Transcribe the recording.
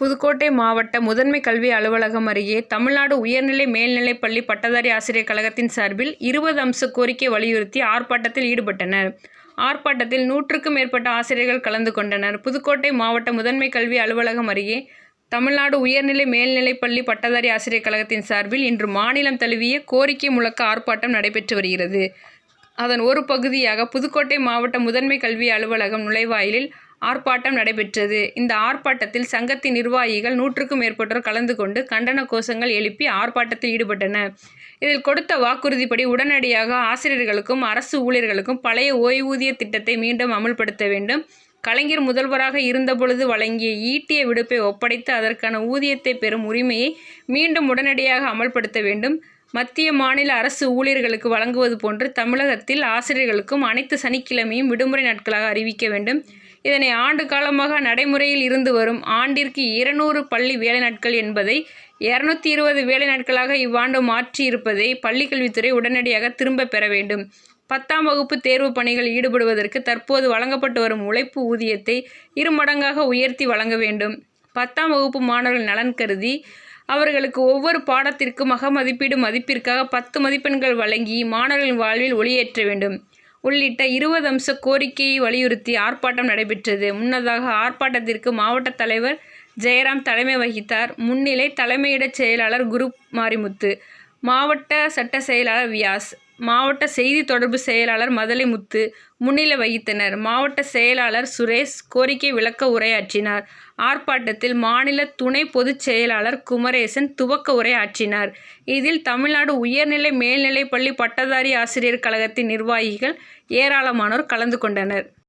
புதுக்கோட்டை மாவட்ட முதன்மை கல்வி அலுவலகம் அருகே தமிழ்நாடு உயர்நிலை மேல்நிலைப் பள்ளி பட்டதாரி ஆசிரியர் கழகத்தின் சார்பில் இருபது அம்ச கோரிக்கை வலியுறுத்தி ஆர்ப்பாட்டத்தில் ஈடுபட்டனர். ஆர்ப்பாட்டத்தில் நூற்றுக்கும் மேற்பட்ட ஆசிரியர்கள் கலந்து கொண்டனர். புதுக்கோட்டை மாவட்ட முதன்மை கல்வி அலுவலகம் அருகே தமிழ்நாடு உயர்நிலை மேல்நிலைப் பள்ளி பட்டதாரி ஆசிரியர் கழகத்தின் சார்பில் இன்று மாநிலம் தழுவிய கோரிக்கை முழக்க ஆர்ப்பாட்டம் நடைபெற்று வருகிறது. அதன் ஒரு பகுதியாக புதுக்கோட்டை மாவட்ட முதன்மை கல்வி அலுவலகம் நுழைவாயிலில் ஆர்ப்பாட்டம் நடைபெற்றது. இந்த ஆர்ப்பாட்டத்தில் சங்கத்தின் நிர்வாகிகள் நூற்றுக்கும் மேற்பட்டோர் கலந்து கொண்டு கண்டன கோஷங்கள் எழுப்பி ஆர்ப்பாட்டத்தில் ஈடுபட்டனர். இதில் கொடுத்த வாக்குறுதிப்படி உடனடியாக ஆசிரியர்களுக்கும் அரசு ஊழியர்களுக்கும் பழைய ஓய்வூதிய திட்டத்தை மீண்டும் அமல்படுத்த வேண்டும். கலைஞர் முதல்வராக இருந்தபொழுது வழங்கிய ஈட்டிய விடுப்பை ஒப்படைத்து அதற்கான ஊதியத்தை பெறும் உரிமையை மீண்டும் உடனடியாக அமல்படுத்த வேண்டும். மத்திய மாநில அரசு ஊழியர்களுக்கு வழங்குவது போன்று தமிழகத்தில் ஆசிரியர்களுக்கும் அனைத்து சனிக்கிழமையும் விடுமுறை நாட்களாக அறிவிக்க வேண்டும். இதனை ஆண்டு காலமாக நடைமுறையில் இருந்து வரும் ஆண்டிற்கு இருநூறு பள்ளி வேலை நாட்கள் என்பதை இருநூத்தி இருபது வேலை நாட்களாக இவ்வாண்டு மாற்றியிருப்பதை பள்ளிக்கல்வித்துறை உடனடியாக திரும்பப் பெற வேண்டும். பத்தாம் வகுப்பு தேர்வு பணிகள் ஈடுபடுவதற்கு தற்போது வழங்கப்பட்டு வரும் உழைப்பு ஊதியத்தை இருமடங்காக உயர்த்தி வழங்க வேண்டும். பத்தாம் வகுப்பு மாணவர்கள் நலன் கருதி அவர்களுக்கு ஒவ்வொரு பாடத்திற்கும் அகமதிப்பீடு மதிப்பிற்காக பத்து மதிப்பெண்கள் வழங்கி மாணவர்களின் வாழ்வில் ஒளியேற்ற வேண்டும். உள்ளிட்ட இருபது அம்ச கோரிக்கையை வலியுறுத்தி ஆர்ப்பாட்டம் நடைபெற்றது. முன்னதாக ஆர்ப்பாட்டத்திற்கு மாவட்ட தலைவர் ஜெயராம் தலைமை வகித்தார். முன்னிலை தலைமையிட செயலாளர் குரு மாரிமுத்து, மாவட்ட சட்ட செயலாளர் வியாஸ், மாவட்ட செய்தி தொடர்பு செயலாளர் மதலைமுத்து முன்னிலை வகித்தனர். மாவட்ட செயலாளர் சுரேஷ் கோரிக்கை விளக்க உரையாற்றினார். ஆர்ப்பாட்டத்தில் மாநில துணை பொதுச் செயலாளர் குமரேசன் துவக்க உரையாற்றினார் இதில் தமிழ்நாடு உயர்நிலை மேல்நிலைப் பள்ளி பட்டதாரி ஆசிரியர் கழகத்தின் நிர்வாகிகள் ஏராளமானோர் கலந்து கொண்டனர்.